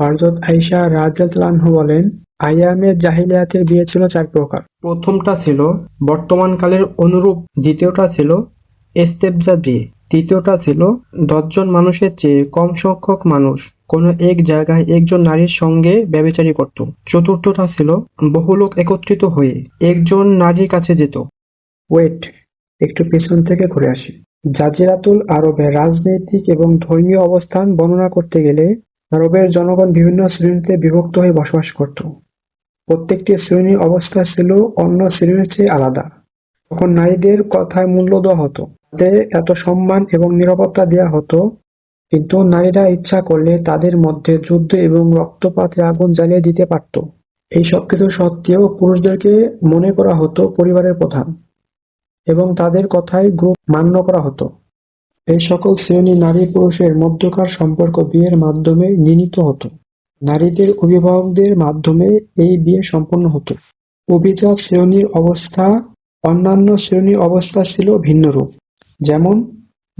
হযরত আয়েশা রাদিয়াল্লাহু বলেন, আইয়ামে জাহিলিয়াতের বিয়ে ছিল চার প্রকার। প্রথমটা ছিল বর্তমানকালের অনুরূপ, দ্বিতীয়টা ছিল ইস্তেবজা বিয়ে, তৃতীয়টা ছিল দশজন মানুষের চেয়ে কম সংখ্যক মানুষ কোনো এক জায়গায় একজন নারীর সঙ্গে ব্যবচারী করত, চতুর্থটা ছিল বহু লোক একত্রিত হয়ে একজন নারীর কাছে যেত। ওয়েট, একটু পেছন থেকে ঘুরে আসি। জাজিরাতুল আরবের রাজনৈতিক এবং ধর্মীয় অবস্থান বর্ণনা করতে গেলে আরবের জনগণ বিভিন্ন শ্রেণীতে বিভক্ত হয়ে বসবাস করত। প্রত্যেকটি শ্রেণির অবস্থা ছিল অন্য শ্রেণির চেয়ে আলাদা। তখন নারীদের কথায় মূল্য দেওয়া হতো, তাদের এত সম্মান এবং নিরাপত্তা দেওয়া হতো, কিন্তু নারীরা ইচ্ছা করলে তাদের মধ্যে যুদ্ধ এবং রক্তপাতের আগুন জ্বালিয়ে দিতে পারত। এই সবকিছু সত্ত্বেও পুরুষদেরকে মনে করা হতো পরিবারের প্রধান এবং তাদের কথায় গ্রুপ মান্য করা হতো। এই সকল শ্রেণি নারী-পুরুষের মধ্যকার সম্পর্ক বিয়ের মাধ্যমে নির্ণীত হতো। নারীদের অভিভাবকদের মাধ্যমে এই বিয়ে সম্পন্ন হতো। অভিজাত শ্রেণির অবস্থা অন্যান্য শ্রেণির অবস্থা ছিল ভিন্নরূপ। যেমন,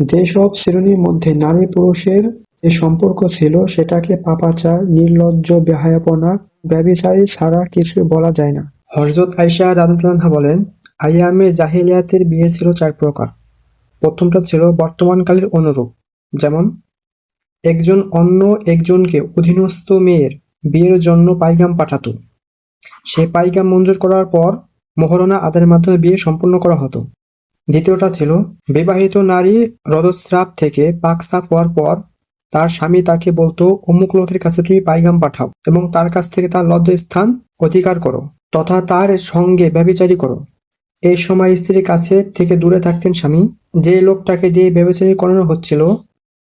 যেসব শ্রেণির মধ্যে নারী-পুরুষের যে সম্পর্ক ছিল সেটাকে পাপাচার, নির্লজ্জ বেহায়াপনা, ব্যভিচারী ছাড়া কিছুই বলা যায় না। হযরত আয়েশা রাদিয়াল্লাহু বলেন, আইয়ামে জাহিলিয়াতের বিয়ে ছিল চার প্রকার। প্রথমটা ছিল বর্তমানকালের অনুরূপ, যেমন, একজন অন্য একজনকে অধীনস্থ মেয়ের বিয়ের জন্য পাইগাম পাঠাত। সে পাইগাম মঞ্জুর করার পর মোহরানা আদায়ের মাধ্যমে বিয়ে সম্পন্ন করা হতো। দ্বিতীয়টা ছিল বিবাহিত নারী রজস্রাব থেকে পাক সাফ হওয়ার পর তার স্বামী তাকে বলতো অমুক লোকের কাছে তুমি পাইগাম পাঠাও এবং তার কাছ থেকে তার লজ্জাস্থান অধিকার করো তথা তার সঙ্গে ব্যভিচারী করো। এই সময় স্ত্রীর কাছে থেকে দূরে থাকতেন স্বামী। যে লোকটাকে দিয়ে ব্যভিচারী করানো হচ্ছিল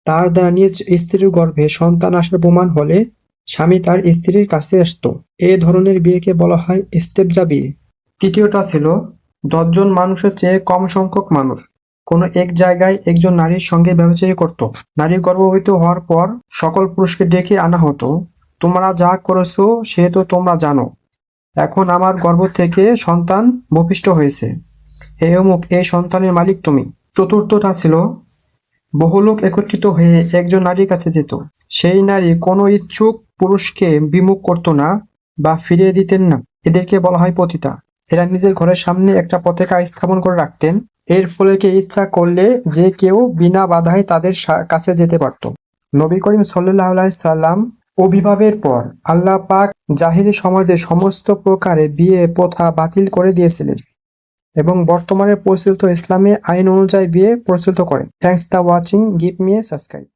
তার দ্বারা নিজ স্ত্রীর গর্ভে সন্তান আসার প্রমাণ হলে স্বামী তার স্ত্রীর কাছে আসত। এ ধরনের বিয়েকে বলা হয় ইস্তেবজা বিয়ে। তৃতীয়টা ছিল দশজন মানুষের চেয়ে কম সংখ্যক মানুষ কোনো এক জায়গায় একজন নারীর সঙ্গে ব্যভিচারী করত। নারী গর্ভবতী হওয়ার পর সকল পুরুষকে ডেকে আনা হতো, তোমরা যা করেছ সে তো তোমরা জানো। এখন আমার গর্ভ থেকে সন্তান ভূমিষ্ঠ হয়েছে। হে অমুক, এই সন্তানের মালিক তুমি। চতুর্থটা ছিল বহু লোক একত্রিত হয়ে একজন নারীর কাছে যেত। সেই নারী কোনো ইচ্ছুক পুরুষকে বিমুখ করত না বা ফিরিয়ে দিতেন না। এদেরকে বলা হয় পতিতা। এরা নিজের ঘরের সামনে একটা পতাকা স্থাপন করে রাখতেন। এর ফলে কে ইচ্ছা করলে যে কেউ বিনা বাধায় তাদের কাছে যেতে পারত। নবী করিম সাল্লাম আবির্ভাবের পর আল্লাহ পাক জাহিলি সমাজে সমস্ত প্রকারে বিয়ে প্রথা বাতিল করে দিয়েছিলেন এবং বর্তমানে প্রচলিত ইসলামী আইন অনুযায়ী বিয়ে প্রচলিত করেন। Thanks the watching give me a subscribe